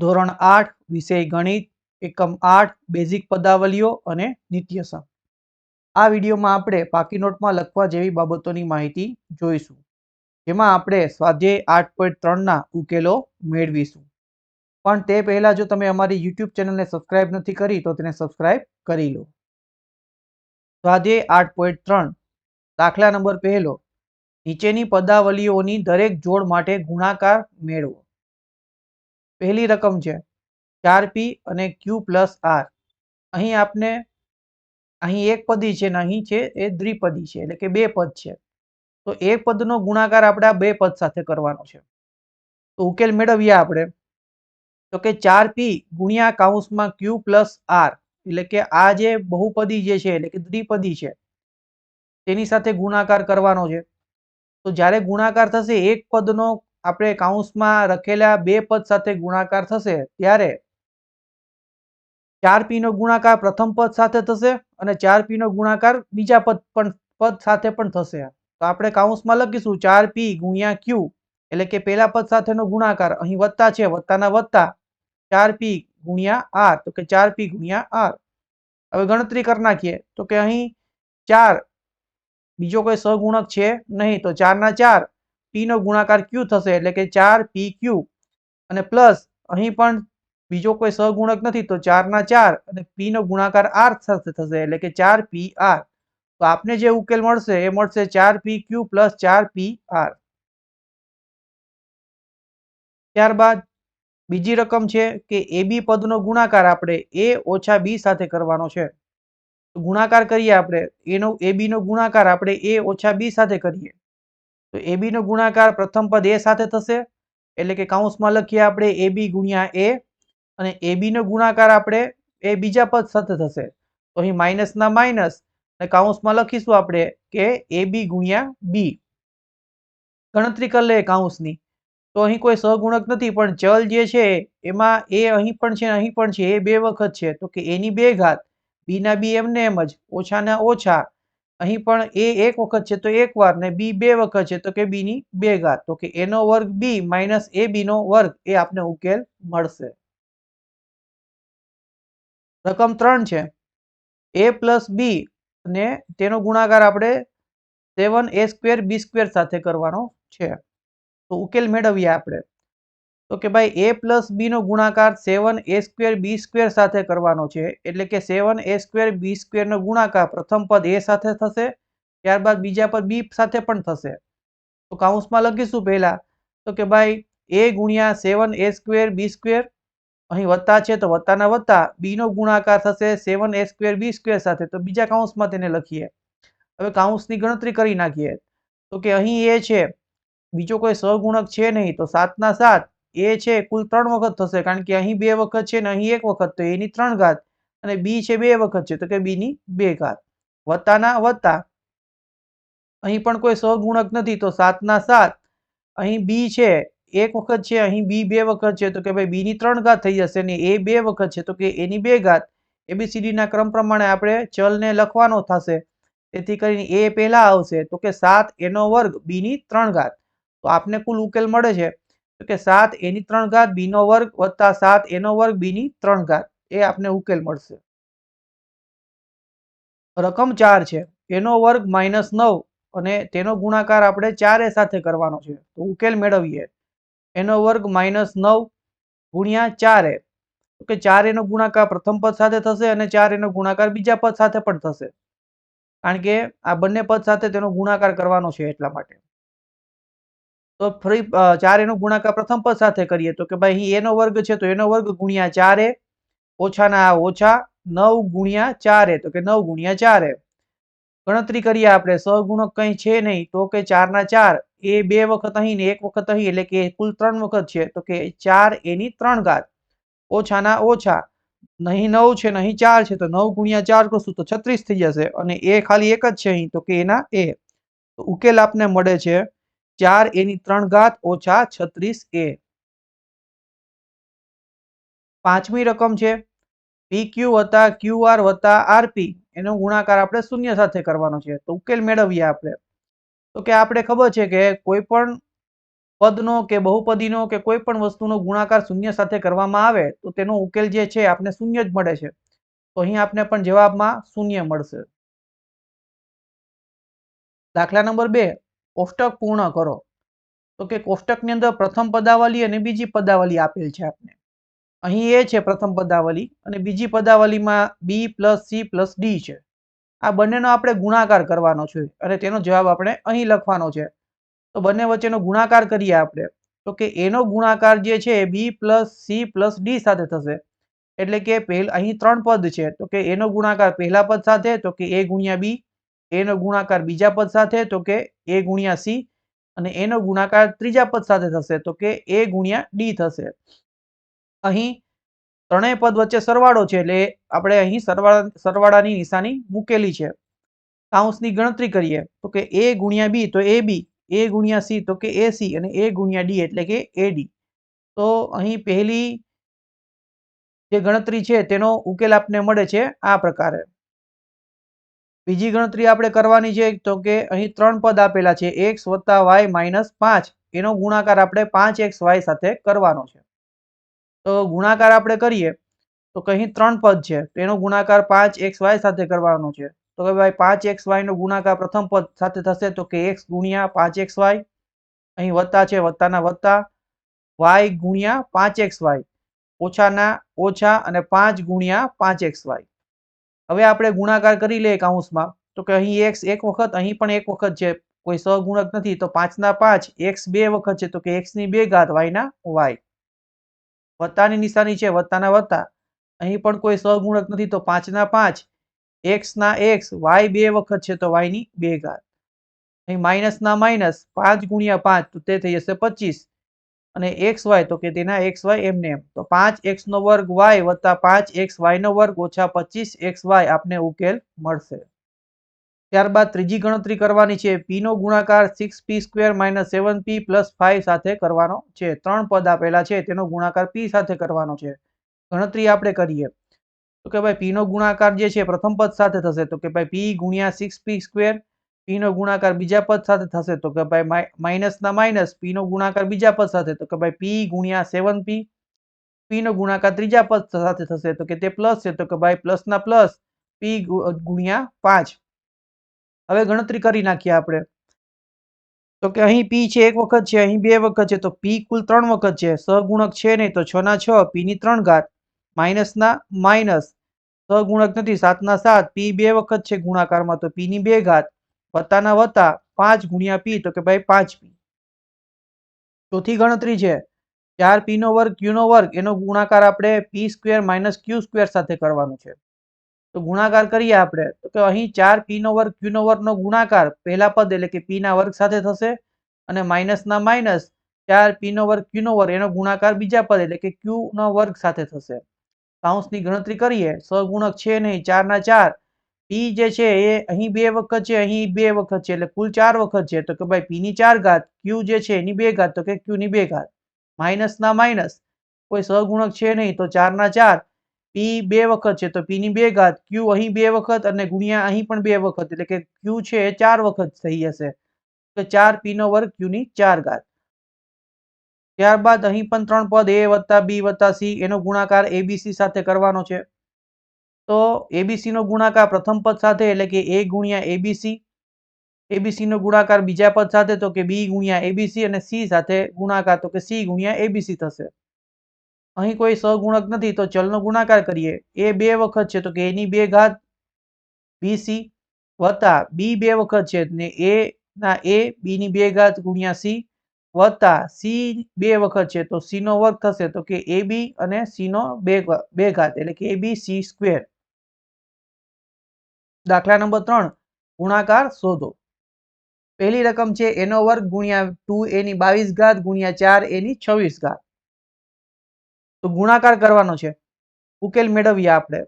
ધોરણ આઠ, વિષય ગણિત, એકમ આઠ બેઝિક પદાવલીઓ અને નિત્યસમ. આ વિડીયોમાં આપણે પાકી નોટમાં લખવા જેવી બાબતોની માહિતી જોઈશું, જેમાં આપણે સ્વાધ્યાય આઠ પોઈન્ટ ત્રણના ઉકેલો મેળવીશું. પણ તે પહેલાં જો તમે અમારી યુટ્યુબ ચેનલને સબસ્ક્રાઇબ નથી કરી, તો તેને સબસ્ક્રાઇબ કરી લો. સ્વાધ્યાય આઠ પોઈન્ટ ત્રણ, દાખલા નંબર પહેલો, નીચેની પદાવલીઓની દરેક જોડ માટે ગુણાકાર મેળવો. પહેલી રકમ છે, ચાર પી અને ક્યુ પ્લસ આર અહીં આપને, અહીં એક પદી છે ને અહીં છે એ દ્વિપદી છે, એટલે કે બે પદ છે. તો એક પદનો ગુણાકાર આપણે બે પદ સાથે કરવાનો છે. તો ઉકેલ મેળવીએ આપણે. તો કે ચાર પી ગુણ્યા કાઉન્સમાં ક્યુ પ્લસ આર એટલે કે આ જે બહુપદી જે છે, એટલે કે દ્વિપદી છે, તેની સાથે ગુણાકાર કરવાનો છે. તો જ્યારે ગુણાકાર થશે, એક પદનો આપણે કાઉન્સમાં રખેલા બે પદ સાથે ગુણાકાર થશે, ત્યારે ચાર પી નો ગુણાકાર પ્રથમ પદ સાથે થશે અને ચાર પી નો ગુણાકાર બીજા પદ પણ, પદ સાથે પણ થશે. તો આપણે કાઉન્સમાં લખીશું ચાર પી ગુણ્યા ક્યુ એટલે કે પેલા પદ સાથેનો ગુણાકાર, અહીં વત્તા છે, વત્તાના વત્તા ચાર પી ગુણ્યા આર તો કે ચાર પી ગુણ્યા આર હવે ગણતરી કરી નાખીએ, તો કે અહીં ચાર, બીજો કોઈ સહગુણક છે નહીં, તો ચારના ચાર પી નો ગુણાકાર ક્યુ થશે એટલે કે ચાર પી ક્યુ અને પ્લસ અહીં પણ બીજો કોઈ સહગુણક નથી તો ચારના ચાર અને પી નો ગુણાકાર આર સાથે થશે એટલે કે ચાર પી આર તો આપને જે ઉકેલ મળશે એ મળશે ચાર પી ક્યુ પ્લસ ચાર પી આર ત્યારબાદ બીજી રકમ છે કે એ બી પદનો ગુણાકાર આપણે એ ઓછા બી સાથે કરવાનો છે. ગુણાકાર કરીએ આપણે. એનો એ બી નો ગુણાકાર આપણે એ ઓછા બી સાથે કરીએ. તો એ બી નો ગુણાકાર પ્રથમ પદ એ સાથે થશે. એટલે કે કાઉન્સમાં લખીએ આપણે એ બી ગુણ્યા એ અને એ બી નો ગુણાકાર આપણે એ બીજા પદ સાથે થશે. તો અહીં માઇનસના માઇનસ અને કાઉન્સમાં લખીશું આપણે કે એ બી ગુણ્યા બી. ગણતરી કરી લે કાઉન્સની તો અહીં કોઈ સહગુણક નથી, પણ ચલ જે છે એમાં એ અહીં પણ છે અહીં પણ છે, એ બે વખત છે. તો કે એની બે ઘાત બીના બી એમને એમ જ, ઓછાના ઓછા અહીં પણ એ એક વખત છે, તો એક વાર ને બી બે વખત છે, તો કે બી ની બે ઘાત. તો કે એનો વર્ગ બી માઇનસ એ બી નો વર્ગ એ આપને ઉકેલ મળશે. રકમ ત્રણ છે. એ પ્લસ બી ને તેનો ગુણાકાર આપણે સેવન એ સ્ક્વેર બી સ્ક્વેર સાથે કરવાનો છે. તો ઉકેલ મેળવીએ આપણે. તો કે ભાઈ એ પ્લસ બી નો ગુણાકાર સેવન એ સ્ક્વેર બી સ્ક્વેર સાથે કરવાનો છે. એટલે કે સેવન એ સ્ક્વેર બી સ્ક્વેરનો ગુણાકાર પ્રથમ પદ એ સાથે થશે, ત્યારબાદ બીજા પદ બી સાથે પણ થશે. તો કાઉન્સમાં લખીશું પહેલા. તો કે ભાઈ એ ગુણ્યા સેવન એ સ્ક્વેર બી સ્ક્વેર અહીં વત્તા છે તો વત્તાના વત્તા બી નો ગુણાકાર થશે સેવન એ સ્ક્વેર બી સ્ક્વેર સાથે. તો બીજા કાઉન્સમાં તેને લખીએ. હવે કાઉન્સની ગણતરી કરી નાખીએ. તો કે અહીં એ છે, બીજો કોઈ સહગુણક છે નહીં, તો સાતના સાત એ છે કુલ ત્રણ વખત થશે, કારણ કે અહીં બે વખત છે ને અહીં એક વખત, તો એની ત્રણ ઘાત અને બી છે બે વખત છે, તો કે બી ની બે ઘાત. વત્તાના વત્તા, અહીં પણ કોઈ સહગુણક નથી, તો સાતના સાત, અહીં બી છે એક વખત છે, અહીં બી બે વખત છે, તો કે ભાઈ બી ની ત્રણ ઘાત થઈ જશે ને એ બે વખત છે, તો કે એની બે ઘાત. એબીસીડી ના ક્રમ પ્રમાણે આપણે ચલને લખવાનો થશે. તેથી કરીને એ પહેલા આવશે, તો કે સાત એનો વર્ગ બી ની ત્રણ ઘાત. તો આપને કુલ ઉકેલ મળે છે. કે સાત એની ત્રણ ઘાત બી નો વર્ગ વત્તા સાત એનો વર્ગ બી ની ત્રણ ઘાત. એ આપને ઉકેલ મળશે. રકમ ચાર છે. એનો વર્ગ માઇનસ નવ અને તેનો ગુણાકાર આપણે ચારે સાથે કરવાનો છે. તો ઉકેલ મેળવીએ. એનો વર્ગ માઇનસ નવ ગુણ્યા ચારે. કે ચાર એનો ગુણાકાર પ્રથમ પદ સાથે થશે અને ચાર એનો ગુણાકાર બીજા પદ સાથે પણ થશે. કારણ કે આ બંને પદ સાથે તેનો ગુણાકાર કરવાનો છે એટલા માટે. તો ફરી ચાર એનો ગુણાકાર પ્રથમ પદ સાથે કરીએ તો કે ભાઈ અહીં એનો વર્ગ છે તો એનો વર્ગ ગુણ્યા ચારે, ઓછાના ઓછા નવ ગુણ્યા ચારે તો કે નવ ગુણ્યા ચારે. ગણતરી કરીએ આપણે, સહગુણક કંઈ છે નહીં તો કે ચારના ચાર. એ બે વખત અહીં ને એક વખત અહીં એટલે કે કુલ ત્રણ વખત છે તો કે ચાર એની ત્રણ ઘાત. ઓછાના ઓછા. નહીં નવ છે નહીં ચાર છે તો નવ ગુણ્યા ચાર કરશું તો છત્રીસ થઈ જશે અને એ ખાલી એક જ છે અહીં તો કે એના એ. ઉકેલ આપને મળે છે ચાર એની ત્રણ ઘાત ઓછા છત્રીસ એ. પાંચમી રકમ છે. પી ક્યુ વત્તા ક્યુ આર વત્તા આરપી એનો ગુણાકાર આપણે શૂન્ય સાથે કરવાનો છે. તો ઉકેલ મેળવીએ આપણે. તો કે આપણે ખબર છે કે કોઈ પણ પદનો કે બહુપદીનો કે કોઈ પણ વસ્તુનો ગુણાકાર શૂન્ય સાથે કરવામાં આવે, તો તેનો ઉકેલ જે છે આપણે શૂન્ય જ મળે છે. તો અહીં આપને પણ જવાબમાં શૂન્ય મળશે. દાખલા નંબર બે. કોષ્ટક પૂર્ણ કરો. તો કે કોષ્ટકની અંદર પ્રથમ પદાવલી અને બીજી પદાવલી આપેલ છે આપને. અહીં એ છે પ્રથમ પદાવલી અને બીજી પદાવલીમાં B plus C plus D છે. આ બંનેનો આપણે ગુણાકાર કરવાનો છે અને તેનો જવાબ આપણે અહીં લખવાનો છે. તો બંને વચ્ચેનો ગુણાકાર કરીએ આપણે. તો કે એનો ગુણાકાર જે છે B plus C plus D સાથે થશે. એટલે કે પહેલ અહીં ત્રણ પદ છે. તો કે એનો ગુણાકાર પહેલા પદ સાથે, તો કે એ ગુણ્યા બી એનો ગુણાકાર બીજા પદ સાથે તો કે એ ગુણ્યા સી અને એનો ગુણાકાર ત્રીજા પદ સાથે થશે તો કે એ ગુણ્યા ડી થશે. અહીં ત્રણેય પદ વચ્ચે સરવાળો છે એટલે આપણે અહીં સરવાળા, સરવાળાની નિશાની મૂકેલી છે. કાઉન્સની ગણતરી કરીએ તો કે એ ગુણ્યા બી તો એ બી, એ ગુણ્યા સી તો કે એ સી અને એ ગુણ્યા ડી એટલે કે એ ડી. તો અહીં પહેલી જે ગણતરી છે તેનો ઉકેલ આપને મળે છે આ પ્રકારે. બીજી ગણતરી આપણે કરવાની છે, તો કે અહીં ત્રણ પદ આપેલા છે એક્સ વત્તા વાય માઇનસ પાંચ. એનો ગુણાકાર આપણે પાંચ એક્સ વાય સાથે કરવાનો છે. તો ગુણાકાર આપણે કરીએ, તો કહી ત્રણ પદ છે તેનો ગુણાકાર પાંચ એક્સ વાય સાથે કરવાનો છે. તો કે ભાઈ પાંચ એક્સ વાયનો ગુણાકાર પ્રથમ પદ સાથે થશે, તો કે એક્સ ગુણ્યા પાંચ એક્સ વાય. અહીં વત્તા છે, વત્તાના વત્તા. વાય ગુણ્યા પાંચ એક્સ વાય. ઓછાના ઓછા અને પાંચ ગુણ્યા પાંચ એક્સ વાય. હવે આપણે ગુણાકાર કરી લઈએ કાઉન્સમાં તો કે અહીં એક્સ એક વખત, અહીં પણ એક વખત છે. કોઈ સહગુણક નથી, તો પાંચના પાંચ એક્સ બે વખત છે. તો કે એક્સની બે ઘાત વાયના વાય વત્તાની નિશાની છે, વત્તાના વત્તા. અહીં પણ કોઈ સહગુણક નથી, તો પાંચના પાંચ એક્સ ના એક્સ વાય બે વખત છે, તો વાયની બે ઘાત. અહીં માઇનસ ના માઇનસ પાંચ ગુણ્યા પાંચ, તો તે થઈ જશે પચીસ. અને એક્સ વાય તો કે તેના એક્સ વાય એમને એમ. તો પાંચ એક્સ નો વર્ગ વાય વત્તા પાંચ એક્સ વાય નો વર્ગ ઓછા પચીસ એક્સ વાય આપને ઉકેલ મળશે. ત્યારબાદ ત્રીજી ગણતરી કરવાની છે. પી નો ગુણાકાર six P square minus seven P plus five સાથે કરવાનો છે. ત્રણ પદ આપેલા છે. તેનો ગુણાકાર પી સાથે કરવાનો છે. ગણતરી આપણે કરીએ. તો કે ભાઈ પી નો ગુણાકાર જે છે, પ્રથમ પદ સાથે થશે. તો કે ભાઈ પી ગુણ્યા સિક્સ પી સ્ક્વેર પી નો ગુણાકાર બીજા પદ સાથે થશે તો કે ભાઈ માઇનસ ના માઇનસ પી નો ગુણાકાર બીજા પદ સાથે તો કે ભાઈ પી ગુણ્યા સેવન પી પી નો ગુણાકાર ત્રીજા પદ સાથે થશે તો કે તે પ્લસ છે તો કે ભાઈ પ્લસ ના પ્લસ પી ગુણ્યા પાંચ. હવે ગણતરી કરી નાખીએ આપણે. તો કે અહીં પી છે એક વખત છે, અહીં બે વખત છે, તો પી કુલ ત્રણ વખત છે. સહગુણક છે નહીં તો છ ના છ પી ની ત્રણ ઘાત. માઇનસ ના માઇનસ સહગુણક નથી, સાત ના સાત. પી બે વખત છે ગુણાકારમાં તો પી ની બે ઘાત. વત્તાના વત્તા પાંચ ગુણ્યા પી તો કે ભાઈ પાંચ પી. ચોથી ગણતરી છે. ચાર પી નો વર્ગ, ક્યુ નો વર્ગ, એનો ગુણાકાર આપણે P square minus Q square સાથે કરવાનો છે. તો ગુણાકાર કરીએ આપણે, તો કે અહીં ચાર પી નો વર્ગ, ક્યુ નો વર્ગ નો ગુણાકાર પહેલા પદ એટલે કે પી ના વર્ગ સાથે થશે અને માઇનસ ના માઇનસ ચાર પી નો વર્ગ, ક્યુ નો વર્ગ, એનો ગુણાકાર બીજા પદ એટલે કે ક્યુ નો વર્ગ સાથે થશે. કાઉન્સની ગણતરી કરીએ, સગુણક છે નહીં, ચાર ના ચાર પી જે છે, એ અહીં બે વખત છે, અહીં બે વખત છે, એટલે કુલ ચાર વખત છે. તો કે ભાઈ, પી ની ચાર ઘાત, ક્યુ જે છે, એની બે ઘાત, તો કે ક્યુ ની બે ઘાત. માઇનસ ના માઇનસ. કોઈ સહગુણક છે નહીં, તો ચાર ના ચાર. પી બે વખત છે, તો પી ની બે ઘાત, ક્યુ અહીં બે વખત અને ગુણ્યા અહીં પણ બે વખત. એટલે કે ક્યુ છે, એ ચાર વખત થઈ જશે. તો ચાર પી નો વર્ગ ક્યુ ની ચાર ઘાત. ત્યારબાદ અહીં પણ ત્રણ પદ, એ વત્તા બી વત્તા સી, એનો ગુણાકાર એબીસી સાથે કરવાનો છે. તો એબીસી નો ગુણાકાર પ્રથમ પદ સાથે એટલે કે એ ગુણ્યા એબીસી એબીસી નો ગુણાકાર બીજા પદ સાથે તો કે બી ગુણ્યા એબીસી અને સી સાથે ગુણાકાર તો કે સી ગુણ્યા એબીસી થશે. અહીં કોઈ સહગુણક નથી તો ચલનો ગુણાકાર કરીએ. એ બે વખત છે તો કે એની બે ઘાત બીસી વત્તા બી બે વખત છે ને એ ના એ બીની બે ઘાત ગુણ્યા સી વત્તા સી બે વખત છે તો સી નો વર્ગ થશે તો કે એ બી અને સી નો બે બે ઘાત એટલે કે એ બી સી સ્ક્વેર દાખલા નંબર ત્રણ, ગુણાકાર શોધો. પહેલી રકમ છે એનો વર્ગ ગુણ્યા ટુ એની બાવીસ ઘાત ગુણ્યા ચાર એની છવ્વીસ ઘાત. તો ગુણાકાર કરવાનો છે. ઉકેલ મેળવીએ આપણે.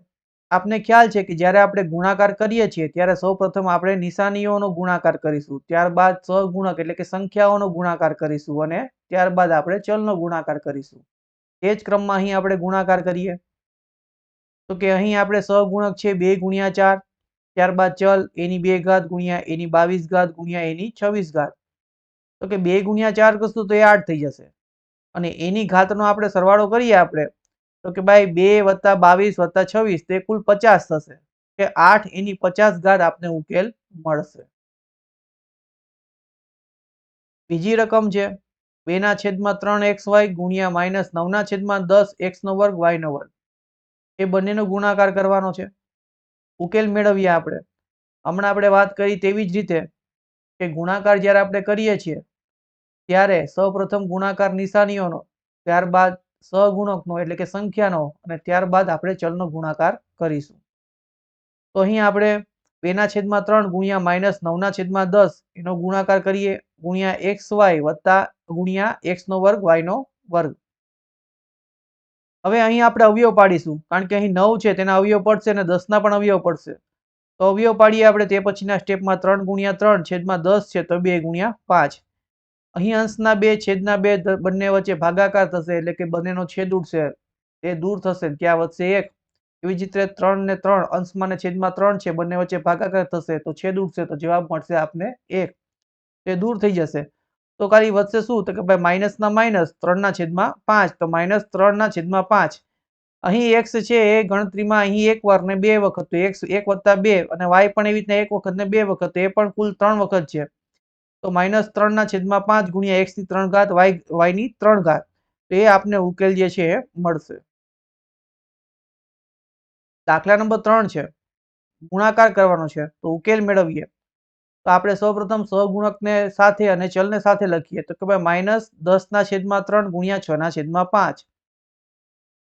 આપને ખ્યાલ છે કે જ્યારે આપણે ગુણાકાર કરીએ છીએ ત્યારે સૌપ્રથમ આપણે નિશાનીઓનો ગુણાકાર કરીશું. ત્યારબાદ સહગુણક એટલે કે સંખ્યાઓનો ગુણાકાર કરીશું અને ત્યારબાદ આપણે ચલનો ગુણાકાર કરીશું. એ જ ક્રમમાં અહીં આપણે ગુણાકાર કરીએ. તો કે અહીં આપણે સહગુણક છે બે ગુણ્યા ચાર. ત્યારબાદ ચલ, એની બે ઘાત ગુણ્યા, એની બાવીસ ઘાત ગુણ્યા, એની છવ્વીસ ઘાત. તો કે બે ગુણ્યા ચાર કરશું તો એ આઠ થઈ જશે. અને એની ઘાતનો આપણે સરવાળો કરીએ આપણે, તો કે ભાઈ બે વત્તા બાવીસ વત્તા છવ્વીસ, તે કુલ પચાસ થશે. કે આઠ એની પચાસ ઘાત આપને ઉકેલ મળશે. બીજી રકમ છે બે ના છેદમાં ત્રણ એક્સ વાય ગુણ્યા માઇનસ નવના છેદમાં દસ એક્સ નો વર્ગ વાય નો વર્ગ. એ બંનેનો ગુણાકાર કરવાનો છે. ઉકેલ મેળવીએ આપણે. હમણાં આપણે વાત કરી તેવી જ રીતે કે ગુણાકાર જ્યારે આપણે કરીએ છીએ, ત્યારે સૌપ્રથમ ગુણાકાર નિશાનીઓનો, ત્યારબાદ સહગુણકનો એટલે કે સંખ્યાનો અને ત્યારબાદ આપણે ચલનો ગુણાકાર કરીશું. તો અહીં આપણે બેના છેદમાં ત્રણ ગુણ્યા માઇનસ નવના છેદમાં દસ એનો ગુણાકાર કરીએ, ગુણ્યા એક્સ વાય વત્તા ગુણ્યા એક્સ નો વર્ગ વાયનો વર્ગ. હવે અહીં આપણે અવયવ પાડીશું. કારણ કે અહીં નવ છે, તેના અવયવ પડશે અને દસના પણ અવયવ પડશે. તો અવયવ પાડીએ આપણે તે પછીના સ્ટેપમાં ત્રણ ગુણ્યા ત્રણ છેદમાં દસ છે, તો બે ગુણ્યા પાંચ. અહીં અંશના બે, છેદના બે બંને વચ્ચે ભાગાકાર થશે એટલે કે બંનેનો છેદ ઉડશે. એ દૂર થશે ત્યાં વધશે એક. એવી જ રીતે ત્રણ ને ત્રણ, અંશમાં ને છેદમાં ત્રણ છે, બંને વચ્ચે ભાગાકાર થશે તો છેદ ઉડશે તો જવાબ મળશે આપને એક. તે દૂર થઈ જશે. તો ખાલી વધશે શું? તો કે ભાઈ માઇનસ ના માઇનસ ત્રણ ના છેદમાં પાંચ. તો માઇનસ ત્રણ ના છેદમાં પાંચ. અહીં એક્સ છે એ ગણતરીમાં અહીં એક વાર ને બે વખત. તો એક્સ એક વત્તા બે અને વાય પણ એવી રીતના એક વખત ને બે વખત. એ પણ કુલ ત્રણ વખત છે. તો માઇનસ ત્રણ ના છેદમાં પાંચ ગુણ્યા એક્સની ત્રણ ઘાત, વાય વાયની ત્રણ ઘાત. તો એ આપને ઉકેલ જે છે એ મળશે. દાખલા નંબર ત્રણ છે. ગુણાકાર કરવાનો છે. તો ઉકેલ મેળવીએ. તો આપણે સૌપ્રથમ સહગુણકને સાથે અને ચલને સાથે લખીએ. તો કે ભાઈ માઇનસ દસ ના છેદમાં ત્રણ ગુણ્યા છ ના છેદમાં પાંચ.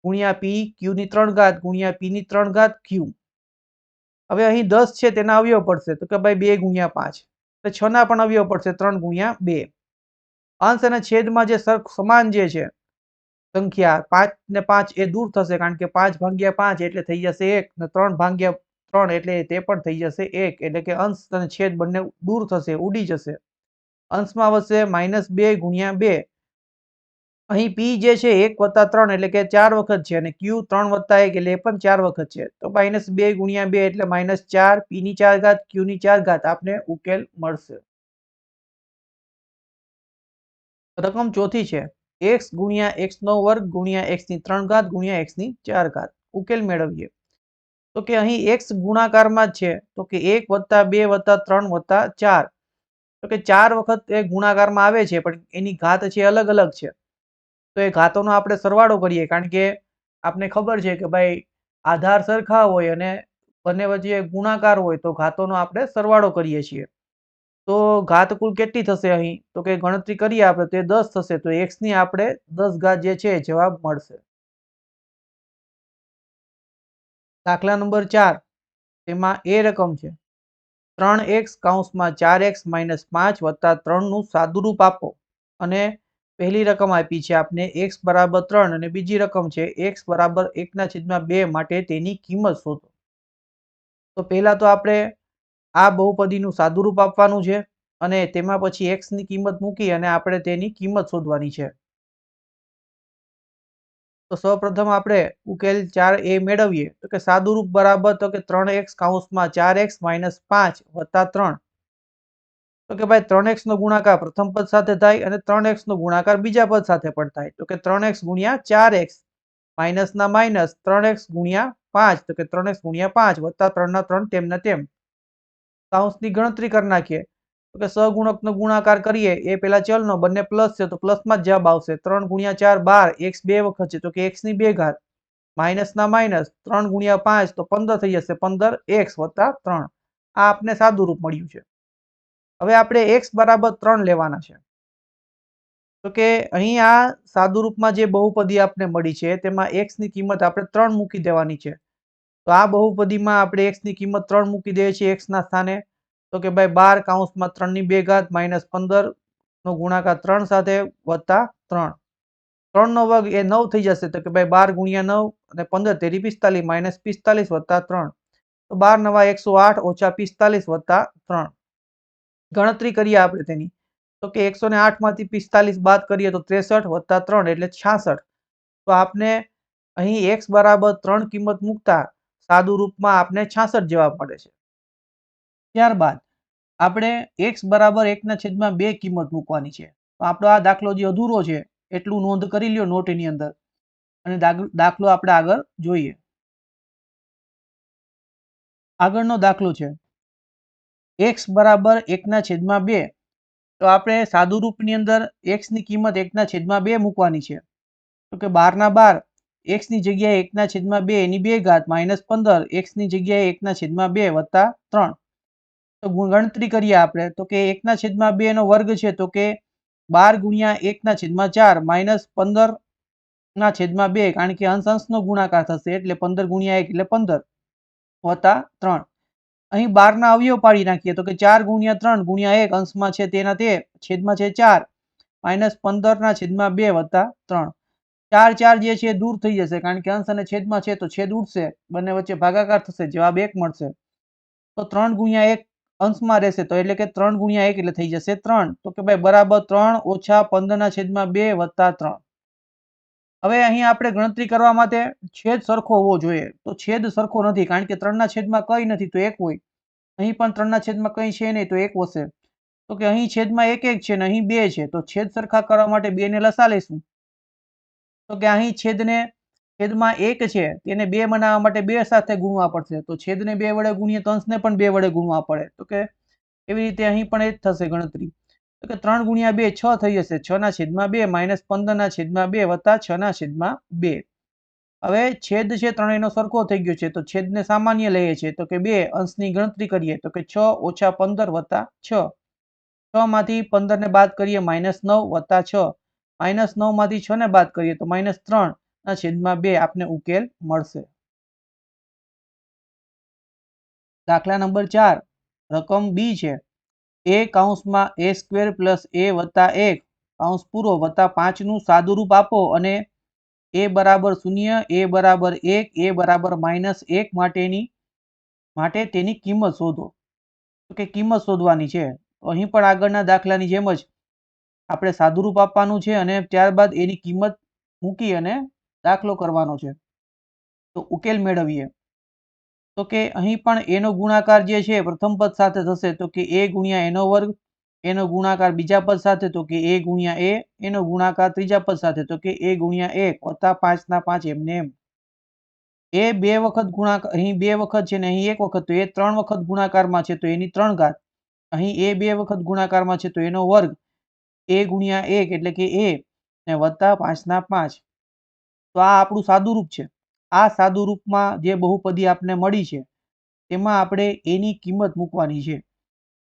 ગુણ્યા પી ક્યુ ની ત્રણ ઘાત ગુણ્યા પી ની ત્રણ ઘાત ક્યુ. હવે અહીં દસ છે તેના અવયવ પડશે. તો કે ભાઈ બે ગુણ્યા પાંચ. તો છ ના પણ અવયવ પડશે ત્રણ ગુણ્યા બે. અંશ અને છેદમાં જે સર સમાન જે છે, સંખ્યા પાંચ ને પાંચ એ દૂર થશે કારણ કે પાંચ ભાગ્યા પાંચ એટલે થઈ જશે એક ને ત્રણ ભાગ્યા ત્રણ એટલે તે પણ થઈ જશે એક, એટલે કે અંશ અને છેદ બંને દૂર થશે, ઉડી જશે. અંશમાં વધશે માઇનસ બે ગુણ્યા બે. અહીં પી જે છે એક વત્તા ત્રણ એટલે કે ચાર વખત છે અને ક્યુ ત્રણ વત્તા એક એટલે પણ ચાર વખત છે. તો માઇનસ બે ગુણ્યા બે એટલે માઇનસ ચાર પી ની ચાર ઘાત ક્યુ ની ચાર ઘાત આપને ઉકેલ મળશે. રકમ ચોથી છે. એક્સ ગુણ્યા એક્સ નો વર્ગ ગુણ્યા એક્સની ત્રણ ઘાત ગુણ્યા એક્સની ચાર ઘાત. ઉકેલ મેળવીએ. તો કે અહીં એક્સ ગુણાકારમાં છે. તો કે એક વત્તા બે વત્તા ત્રણ વત્તા ચાર. તો કે ચાર વખત એ ગુણાકારમાં આવે છે, પણ એની ઘાત છે અલગ અલગ છે. તો એ ઘાતોનો આપણે સરવાળો કરીએ, કારણ કે આપને ખબર છે કે ભાઈ આધાર સરખા હોય અને બંને વચ્ચે ગુણાકાર હોય, તો ઘાતોનો આપણે સરવાળો કરીએ છીએ. તો ઘાત કુલ કેટલી થશે અહીં? તો કે ગણતરી કરીએ આપણે, તો એ દસ થશે. તો એક્સની આપણે દસ ઘાત જે છે જવાબ મળશે. દાખલા નંબર ચાર. તેમાં એ રકમ છે. ત્રણ એક્સ કાઉન્સમાં ચાર એક્સ માઇનસ પાંચ વત્તા ત્રણનું સાદુરૂપ આપો. અને પહેલી રકમ આપી છે આપને એક્સ બરાબર ત્રણ અને બીજી રકમ છે એક્સ બરાબર એકના છેદમાં બે માટે તેની કિંમત શોધો. તો પહેલાં તો આપણે આ બહુપદીનું સાદુરૂપ આપવાનું છે અને તેમાં પછી એક્સની કિંમત મૂકી અને આપણે તેની કિંમત શોધવાની છે. તો સૌપ્રથમ આપણે ઉકેલ ચાર એ મેળવીએ. તો કે સાદુરૂપ બરાબર તો કે ત્રણ એક્સ કાઉન્સમાં ચાર એક્સ માઇનસ પાંચ વત્તા ત્રણ. તો કે ભાઈ ત્રણ એક્સ નો ગુણાકાર પ્રથમ પદ સાથે થાય અને ત્રણ એક્સ નો ગુણાકાર બીજા પદ સાથે પણ થાય. તો કે ત્રણ એક્સ ગુણ્યા ચાર એક્સ માઇનસ ના માઇનસ ત્રણ એક્સ ગુણ્યા પાંચ. તો કે ત્રણ એક્સ ગુણ્યા પાંચ વત્તા ત્રણ ના ત્રણ તેમના તેમ. કાઉન્સની ગણતરી કરી નાખીએ. તો કે સહગુણકનો ગુણાકાર કરીએ, એ પેલા ચલનો બંને પ્લસ છે તો પ્લસમાં જ જવાબ આવશે. ત્રણ ગુણ્યા ચાર બાર એક્સ બે વખત છે તો કે એક્સની બે ઘાત. માઇનસ ના માઇનસ ત્રણ ગુણ્યા પાંચ તો પંદર થઈ જશે. પંદર એક્સ વત્તા ત્રણ. આ આપને સાદું રૂપ મળ્યું છે. હવે આપણે એક્સ બરાબર ત્રણ લેવાના છે. તો કે અહીં આ સાદુ રૂપમાં જે બહુપદી આપને મળી છે, તેમાં એક્સની કિંમત આપણે ત્રણ મૂકી દેવાની છે. તો આ બહુપદીમાં આપણે એક્સની કિંમત ત્રણ મૂકી દઈએ છીએ એક્સ ના સ્થાને. તો કે ભાઈ બાર કાઉન્સમાં ત્રણની બે ઘાત માઇનસ પંદર નો ગુણાકાર ત્રણ સાથે વત્તા ત્રણ. ત્રણ નો વર્ગ એ નવ થઈ જશે તો કે ભાઈ બાર ગુણ્યા નવ અને પંદર તેરી પિસ્તાલીસ માઇનસ પિસ્તાલીસ વત્તા ત્રણ. તો બાર નવા એકસો આઠ ઓછા પિસ્તાલીસ વત્તા ત્રણ. ગણતરી કરીએ આપણે તેની. તો કે એકસો ને આઠમાંથી પિસ્તાલીસ બાદ કરીએ તો ત્રેસઠ વત્તા ત્રણ એટલે છાસઠ તો આપને અહીં એક્સ બરાબર ત્રણ કિંમત મૂકતા સાદું રૂપમાં આપને છાસઠ જવાબ મળે છે. ત્યારબાદ આપણે એક્સ બરાબર એકના છેદમાં બે કિંમત મૂકવાની છે. તો આપણો આ દાખલો જે અધૂરો છે, એટલું નોંધ કરી લ્યો નોટની અંદર. અને દાખલો આપણે આગળ જોઈએ. આગળનો દાખલો છે. એક્સ બરાબર એકના છેદમાં બે. તો આપણે સાદુરૂપની અંદર એક્સની કિંમત એકના છેદમાં બે મૂકવાની છે. તો કે બારના બાર એક્સની જગ્યાએ એકના છેદમાં બે એની બે ઘાત માઇનસ પંદર એક્સની જગ્યાએ એકના છેદમાં બે વત્તા ત્રણ. ગણતરી કરીએ આપણે. તો કે એકના છેદમાં બે નો વર્ગ છે, તો કે બાર ગુણ્યા એકના છેદમાં ચાર માઇનસ પંદર ના છેદમાં બે, કારણ કે અંશ અંશનો ગુણાકાર થશે, એટલે પંદર ગુણ્યા એક, એટલે પંદર વત્તા ત્રણ. અહીં બારના અવયવ પાડી નાખીએ, તો કે ચાર ગુણ્યા ત્રણ ગુણ્યા એક, અંશમાં છે તેના તે, છેદમાં છે ચાર, માઇનસ પંદર ના છેદમાં બે વત્તા ત્રણ. ચાર ચાર જે છે દૂર થઈ જશે, કારણ કે અંશ અને છેદમાં છે, તો છેદ ઉડશે, બંને વચ્ચે ભાગાકાર થશે, જવાબ એક મળશે. તો ત્રણ ગુણ્યા એક અંશમાં રહેશે. તો એટલે કે ત્રણ ગુણ્યા એક એટલે થઈ જશે ત્રણ. તો કે ભાઈ બરાબર ત્રણ ઓછા પંદર ના છેદમાં બે વત્તા ત્રણ. હવે અહીં આપણે ગણતરી કરવા માટે છેદ સરખો હોવો જોઈએ. તો છેદ સરખો નથી કારણ કે ત્રણના છેદમાં કઈ નથી તો એક હોય. અહીં પણ ત્રણના છેદમાં કઈ છે નહીં તો એક હશે. તો કે અહીં છેદમાં એક એક છે ને અહીં બે છે. તો છેદ સરખા કરવા માટે બે ને લસા લઈશું તો કે અહીં છેદને છેદમાં એક છે, તેને બે બનાવવા માટે બે સાથે ગુણવા પડશે. તો છેદને બે વડે ગુણીએ તો અંશને પણ બે વડે ગુણવા પડે. તો કે એવી રીતે અહીં પણ એ જ થશે ગણતરી. તો કે ત્રણ ગુણ્યા બે છ થઈ જશે. છ ના છેદમાં બે માઇનસ પંદર ના છેદમાં બે વત્તા છ ના છેદમાં બે. હવે છેદ છે ત્રણેયનો સરખો થઈ ગયો છે. તો છેદને સામાન્ય લઈએ છીએ. તો કે બે અંશની ગણતરી કરીએ. તો કે છ ઓછા પંદર વત્તા છ. છ માંથી પંદર ને બાદ કરીએ માઇનસ નવ વત્તા છ. માઇનસ નવમાંથી છ ને બાદ કરીએ તો માઇનસ ત્રણ. છેદમાં બે આપને ઉકેલ મળશે. દાખલા નંબર ચાર, રકમ બી છે. એ કાઉન્સમાં એ સ્ક્વેર પ્લસ એ વત્તા એક કાઉન્સ પૂરો વત્તા પાંચનું સાદુરૂપ આપો અને એ બરાબર શૂન્ય, એ બરાબર એક, એ બરાબર માઇનસ એક માટેની, માટે તેની કિંમત શોધો. તો કે કિંમત શોધવાની છે. અહીં પણ આગળના દાખલાની જેમ જ આપણે સાદુરૂપ આપવાનું છે અને ત્યારબાદ એની કિંમત મૂકી અને દાખલો કરવાનો છે. તો ઉકેલ મેળવીએ. તો કે અહીં પણ એનો ગુણાકાર જે છે પ્રથમ પદ સાથે થશે. તો કે એ ગુણ્યા એનો વર્ગ, એનો ગુણાકાર બીજા પદ સાથે, તો કે એ ગુણ્યા એ, એનો ગુણાકાર ત્રીજા પદ સાથે, તો કે એ ગુણ્યા એક વત્તા પાંચ ના પાંચ એમને એમ. એ બે વખત ગુણાકાર અહીં બે વખત છે ને અહીં એક વખત, તો એ ત્રણ વખત ગુણાકારમાં છે, તો એની ત્રણ ઘાત. અહીં એ બે વખત ગુણાકારમાં છે, તો એનો વર્ગ એ ગુણ્યા એક એટલે કે એ ને વત્તા પાંચના પાંચ. તો આ આપણું સાદુરૂપ છે. આ સાદુરૂપમાં જે બહુપદી આપને મળી છે તેમાં આપણે એની કિંમત મૂકવાની છે.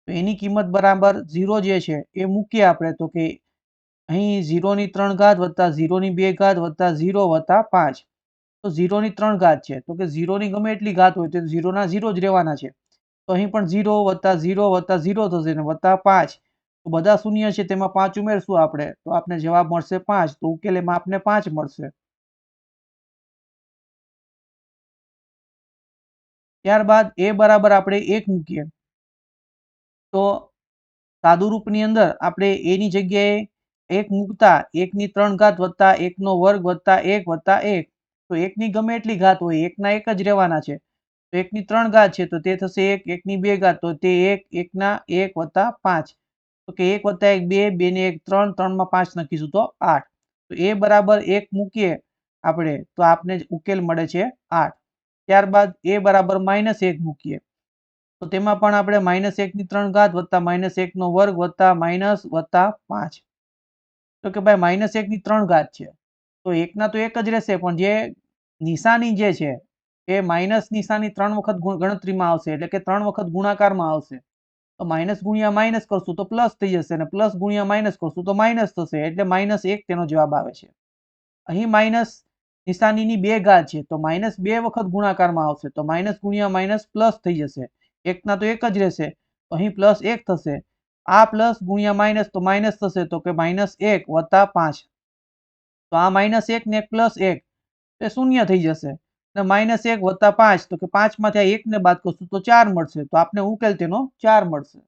તો એની કિંમત બરાબર ઝીરો જે છે, એ મૂકીએ આપણે તો કે અહીં ઝીરોની ત્રણ ઘાત વત્તા ઝીરોની બે ઘાત વત્તા ઝીરો વત્તા પાંચ. તો ઝીરોની ત્રણ ઘાત છે, તો કે ઝીરોની ગમે એટલી ઘાત હોય તો ઝીરોના ઝીરો જ રહેવાના છે. તો અહીં પણ ઝીરો વત્તા ઝીરો વત્તા ઝીરો થશે ને વત્તા પાંચ. તો બધા શૂન્ય છે, તેમાં પાંચ ઉમેરશું આપણે, તો આપણે જવાબ મળશે પાંચ. તો ઉકેલ એમાં આપને પાંચ મળશે. ત્યારબાદ એ બરાબર આપણે એક મૂકીએ. તો સાદુરૂપની અંદર આપણે એની જગ્યાએ એક મૂકતા, એકની ત્રણ ઘાત વત્તા, એકનો વર્ગ વત્તા એક વત્તા એક. તો એકની ગમે એટલી ઘાત હોય, એકના એક જ રહેવાના છે. તો એકની ત્રણ ઘાત છે, તો તે થશે એક, એકની બે ઘાત, તો તે એક, એકના એક વત્તા પાંચ. તો કે એક વત્તા એક બે બે ને એક ત્રણ, ત્રણમાં પાંચ નાખીશું તો આઠ. તો એ બરાબર એક મૂકીએ આપણે, તો આપને ઉકેલ મળે છે આઠ. ત્યારબાદ એ બરાબર માઇનસ એક મૂકીએ. તો તેમાં પણ આપણે માઇનસ એકની ત્રણ ઘાત વત્તા માઇનસ એકનો વર્ગ વત્તા માઇનસ વત્તા પાંચ. તો કે ભાઈ માઇનસ એકની ત્રણ ઘાત છે. તો એકના તો એક જ રહેશે, પણ જે નિશાની જે છે, એ માઇનસ નિશાની ત્રણ વખત ગણતરીમાં આવશે, એટલે કે ત્રણ વખત ગુણાકારમાં આવશે. તો માઇનસ ગુણ્યા માઇનસ કરશું તો પ્લસ થઈ જશે, અને પ્લસ ગુણ્યા માઇનસ કરશું તો માઇનસ થશે, એટલે માઇનસ એક તેનો જવાબ આવે છે. અહીં માઇનસ નિશાનીની બે ગા છે. તો માઇનસ બે વખત ગુણાકારમાં આવશે. તો માઇનસ ગુણ્યા માઇનસ પ્લસ થઈ જશે. એકના તો એક જ રહેશે. અહીં પ્લસ એક થશે. આ પ્લસ ગુણ્યા માઇનસ તો માઇનસ થશે. તો કે માઇનસ એક વત્તા પાંચ. તો આ માઇનસ એક ને પ્લસ એક, એ શૂન્ય થઈ જશે. અને માઇનસ એક વત્તા પાંચ, તો કે પાંચમાંથી આ એક ને બાદ કરશું તો ચાર મળશે. તો આપને ઉકેલ તેનો ચાર મળશે.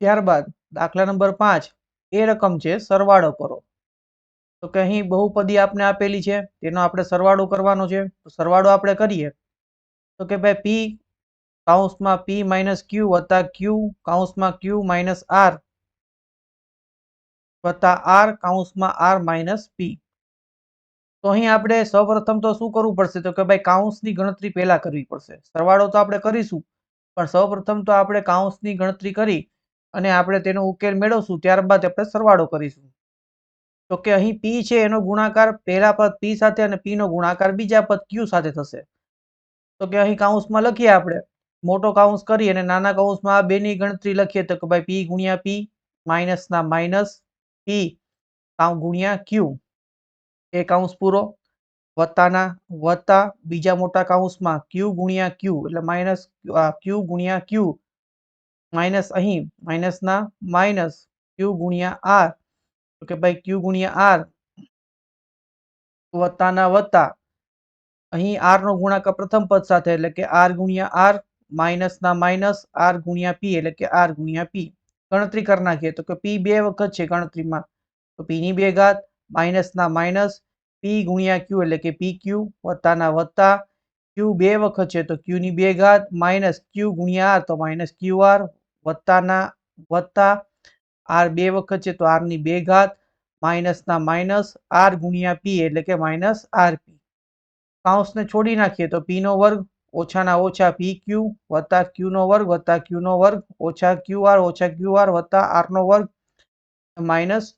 ત્યારબાદ દાખલા નંબર પાંચ, એ રકમ છે સરવાળો કરો. તો કે અહીં બહુપદી આપને આપેલી છે, તેનો આપણે સરવાળો કરવાનો છે, તો સરવાળો આપણે કરીએ. તો કે ભાઈ પી કાઉન્સમાં પી માઇનસ ક્યુ વત્તા ક્યુ કાઉન્સમાં ક્યુ માઇનસ આર વત્તા આર કાઉન્સમાં આર માઇનસ પી તો અહીં આપણે સૌપ્રથમ તો શું કરવું પડશે? તો કે ભાઈ કાઉન્સની ગણતરી પહેલા કરવી પડશે. સરવાળો તો આપણે કરીશું, પણ સૌપ્રથમ તો આપણે કાઉન્સની ગણતરી કરી અને આપણે તેનો ઉકેલ મેળવશું, ત્યારબાદ આપણે સરવાળો કરીશું. તો કે અહીં પી છે, એનો ગુણાકાર પહેલા પદ પી સાથે અને પી નો ગુણાકાર બીજા પદ ક્યુ સાથે થશે. તો કે અહીં કાઉન્સમાં લખીએ આપણે. મોટો કાઉન્સ કરી અને નાના કાઉન્સમાં આ બેની ગણતરી લખીએ તો કે ભાઈ પી ગુણ્યા પી માઇનસના માઇનસ પી ગુણ્યા ક્યુ એ કાઉન્સ પૂરો. વત્તાના, વત્તા બીજા મોટા કાઉન્સમાં ક્યુ ગુણ્યા ક્યુ એટલે માઇનસ ક્યુ ગુણ્યા ક્યુ માઇનસ અહીં માઇનસના માઇનસ ક્યુ ગુણ્યા આર તો કે ભાઈ ક્યુ ગુણ્યા આર વત્તાના વત્તા. અહીં આર નો ગુણાકાર પ્રથમ પદ સાથે એટલે કે આર ગુણ્યા આર માઇનસ ના માઇનસ આર ગુણ્યા પી એટલે કે આર ગુણ્યા પી ગણતરી કરી નાખીએ તો કે પી બે વખત છે ગણતરીમાં. તો પી ની બે ઘાત માઇનસના માઇનસ પી ગુણ્યા ક્યુ એટલે કે પી ક્યુ વત્તાના વત્તા. ક્યુ બે વખત છે તો ક્યુ ની બે ઘાત માઇનસ ક્યુ ગુણ્યા આર તો માઇનસ ક્યુ આર વત્તાના વત્તા. આર બે વખત છે તો આરની બે ઘાત માઇનસના માઇનસ આર ગુણ્યા પી એટલે કે માઇનસ આર પી. કાઉન્સને છોડી નાખીએ તો પી નો વર્ગ ઓછાના ઓછા પી ક્યુ વત્તા ક્યુ નો વર્ગ વત્તા ક્યુ નો વર્ગ ઓછા ક્યુ આર ઓછા ક્યુ આર વત્તા આર નો વર્ગ માઇનસ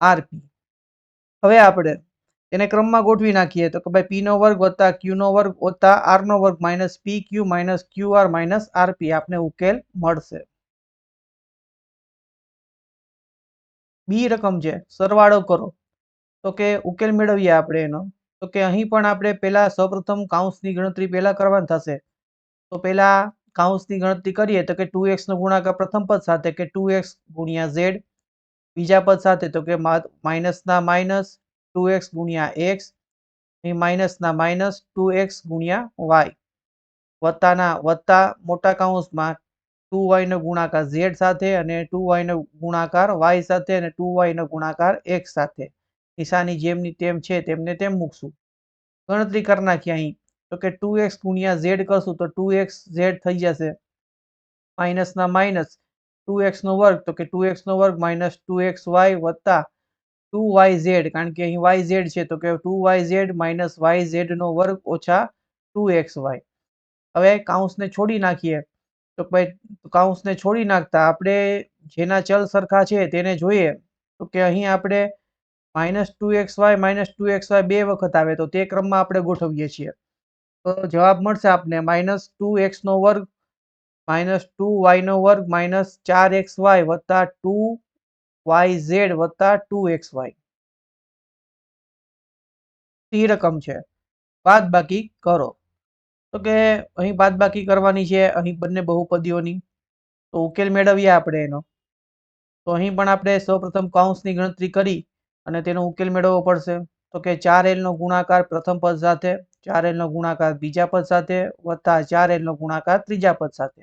આર પી. હવે આપણે એને ક્રમમાં ગોઠવી નાખીએ તો કે ભાઈ પી નો વર્ગ વત્તા ક્યુ નો વર્ગ વત્તા આર નો વર્ગ minus p q minus q r minus r p આપને ઉકેલ મળશે. બી રકમ છે, સરવાળો કરો. તો કે ઉકેલ મેળવીએ આપણે એનો. તો કે અહીં પણ આપણે પહેલાં સૌપ્રથમ કાઉન્સની ગણતરી પહેલાં કરવાની થશે. તો પહેલાં કાઉન્સની ગણતરી કરીએ તો કે ટુ એક્સનો ગુણાકાર પ્રથમ પદ સાથે કે ટુ એક્સ ગુણ્યા ઝેડ. બીજા પદ સાથે તો કે માઇનસના માઇનસ ટુ એક્સ ગુણ્યા એક્સ. માઇનસના માઇનસ ટુ એક્સ ગુણ્યા વાય. વત્તાના, વત્તા મોટા કાઉન્સમાં ટુ વાયનો ગુણાકાર ઝેડ સાથે અને ટુ વાયનો ગુણાકાર વાય સાથે અને ટુ વાયનો ગુણાકાર એક્સ સાથે. નિશાની જેમની તેમ છે તેમને તેમ મૂકશું. ગણતરી કરી નાખીએ અહીં. તો કે ટુ એક્સ ગુણ્યા ઝેડ કરશું તો ટુ એક્સ ઝેડ થઈ જશે. માઇનસના માઇનસ ટુ એક્સનો વર્ગ તો કે ટુ એક્સનો વર્ગ માઇનસ ટુ એક્સ વાય વત્તા ટુ વાય ઝેડ કારણ કે અહીં વાય ઝેડ છે તો કે two y z minus y ઝેડનો વર્ગ ઓછા ટુ એક્સ વાય. હવે કાઉન્સને છોડી નાખીએ. તો ભાઈ કાઉન્સને છોડી નાખતા આપણે જેના ચલ સરખા છે તેને જોઈએ. તો કે અહીં આપણે minus two x y minus two x y બે વખત આવે તો તે ક્રમમાં આપણે ગોઠવીએ છીએ. તો જવાબ મળશે આપને માઇનસ ટુ એક્સનો વર્ગ માઇનસ ટુ વાયનો વર્ગ માઇનસ ચાર એક્સ વાય વત્તા ટુ વાય ઝેડ વત્તા ટુ એક્સ વાય ટી રકમ છે. બાદ બાકી કરો. તો કે અહીં બાદ બાકી કરવાની છે, અહીં બંને બહુપદીઓની. તો ઉકેલ મેળવીએ આપણે એનો. તો અહીં પણ આપણે સૌપ્રથમ કાઉન્સની ગણતરી કરી અને તેનો ઉકેલ મેળવવો પડશે. તો કે ચાર એલનો ગુણાકાર પ્રથમ પદ સાથે, ચાર એલનો ગુણાકાર બીજા પદ સાથે વત્તા ચાર એલનો ગુણાકાર ત્રીજા પદ સાથે.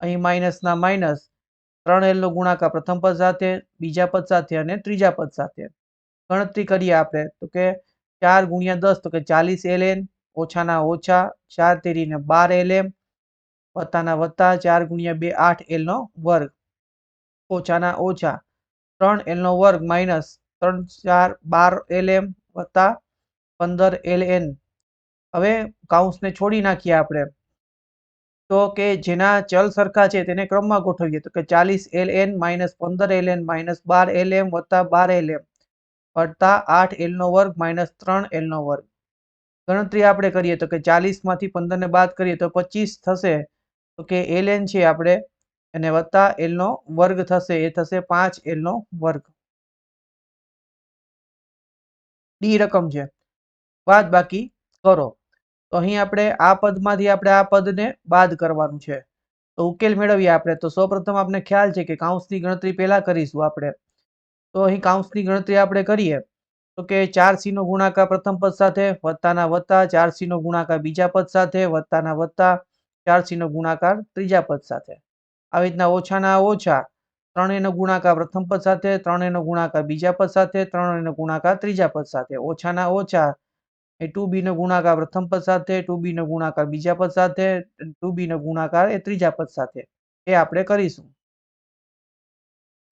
અહીં માઇનસના માઇનસ ત્રણ એલનો ગુણાકાર પ્રથમ પદ સાથે, બીજા પદ સાથે અને ત્રીજા પદ સાથે. ગણતરી કરીએ આપણે. તો કે ચાર ગુણ્યા દસ, તો કે ચાલીસ એલ એન. ઓછાના ઓછા ચાર તેરીને બાર એલ એમ વત્તાના વત્તા ચાર ગુણ્યા બે આઠ એલ નો વર્ગ. ઓછાના ઓછા ત્રણ એલ નો વર્ગ માઇનસ ત્રણ ચાર બાર એલ એમ વત્તા પંદર એલ એન હવે કાઉન્સને છોડી નાખીએ આપણે. તો કે જેના ચલ સરખા છે તેને ક્રમમાં ગોઠવીએ. તો કે ચાલીસ એલ એન માઇનસ પંદર એલ એન માઇનસ બાર એલ એમ વત્તા બાર એલ એમ વત્તા આઠ એલ નો વર્ગ માઇનસ ત્રણ એલ નો વર્ગ. ગણતરી આપણે કરીએ તો કે ચાલીસમાંથી પંદર ને બાદ કરીએ તો પચીસ થશે. તો કે એલ એન છે આપણે, એને વત્તા એલ નો વર્ગ થશે. એ થશે પાંચ એલ નો વર્ગ. ડી રકમ છે. બાદ બાકી કરો. તો અહીં આપણે આ પદમાંથી આપણે આ પદને બાદ કરવાનું છે. તો ઉકેલ મેળવીએ આપણે. તો સૌપ્રથમ આપણે ખ્યાલ છે કે કાઉન્સની ગણતરી પહેલા કરીશું આપણે. તો અહીં કાઉન્સની ગણતરી આપણે કરીએ. તો કે ચાર સી નો ગુણાકાર પ્રથમ પદ સાથે, વત્તાના વત્તા, ચાર સી નો ગુણાકાર બીજા પદ સાથે, વત્તાના વત્તા, ચાર સી નો ગુણાકાર ત્રીજા પદ સાથે. આવી રીતના ઓછાના ઓછા ત્રણેયનો ગુણાકાર પ્રથમ પદ સાથે ત્રણેયનો ગુણાકાર બીજા પદ સાથે ત્રણેયનો ગુણાકાર ત્રીજા પદ સાથે. ઓછાના ઓછા એ ટુ બી નો ગુણાકાર પ્રથમ પદ સાથે, ટુ બી નો ગુણાકાર બીજા પદ સાથે, ટુ બી નો ગુણાકાર એ ત્રીજા પદ સાથે. એ આપણે કરીશું.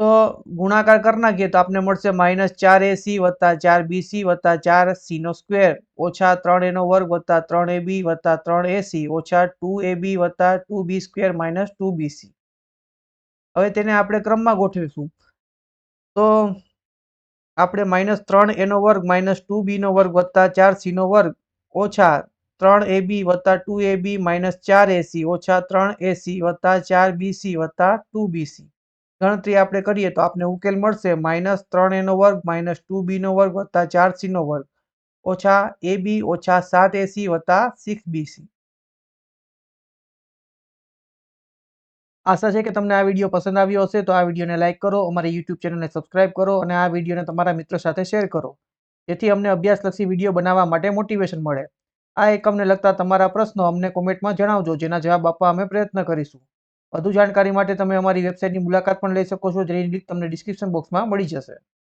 તો ગુણાકાર કરી નાખીએ તો આપણે મળશે માઇનસ ચાર એસી વત્તા ચાર બીસી વત્તા ચાર સી નો સ્ક્વેર ઓછા ત્રણ એનો વર્ગ વત્તા ત્રણ એ બી વત્તા ત્રણ એસી ઓછા ટુ એ બી વત્તા two b square minus two b c હવે તેને આપણે ક્રમમાં ગોઠવીશું. તો આપણે માઇનસ ત્રણ એનો વર્ગ માઇનસ ટુ બી નો વર્ગ વત્તા ચાર સી નો વર્ગ. ઓછા ત્રણ એ બી વત્તા ટુ એ બી માઇનસ ચાર એસી ઓછા ત્રણ એસી વત્તા ચાર બીસી વત્તા ટુ બીસી ગણતરી આપણે કરીએ તો આપણે ઉકેલ મળશે માઇનસ ત્રણ એનો વર્ગ, માઇનસ ટુ બીનો વર્ગ વત્તા ચાર સીનો વર્ગ. ઓછા એ બી ઓછા સાત એસી વત્તા સિક્સ બીસી. આશા છે કે તમને આ વીડિયો પસંદ આવ્યો હશે તો આ વિડીયોને લાઇક કરો, અમારી યુટ્યુબ ચેનલને સબસ્ક્રાઇબ કરો અને આ વિડીયોને તમારા મિત્રો સાથે શેર કરો. જેથી અમને અભ્યાસલક્ષી વીડિયો બનાવવા માટે મોટિવેશન મળે. આ એકમને લગતા તમારા પ્રશ્નો અમને કોમેન્ટમાં જણાવજો, જેના જવાબ આપવા અમે પ્રયત્ન કરીશું. વધુ જાણકારી માટે તમે અમારી વેબસાઇટની મુલાકાત પણ લઈ શકો છો. જેની લિંક તમને ડિસ્ક્રિપ્શન બોક્સમાં મળી જશે.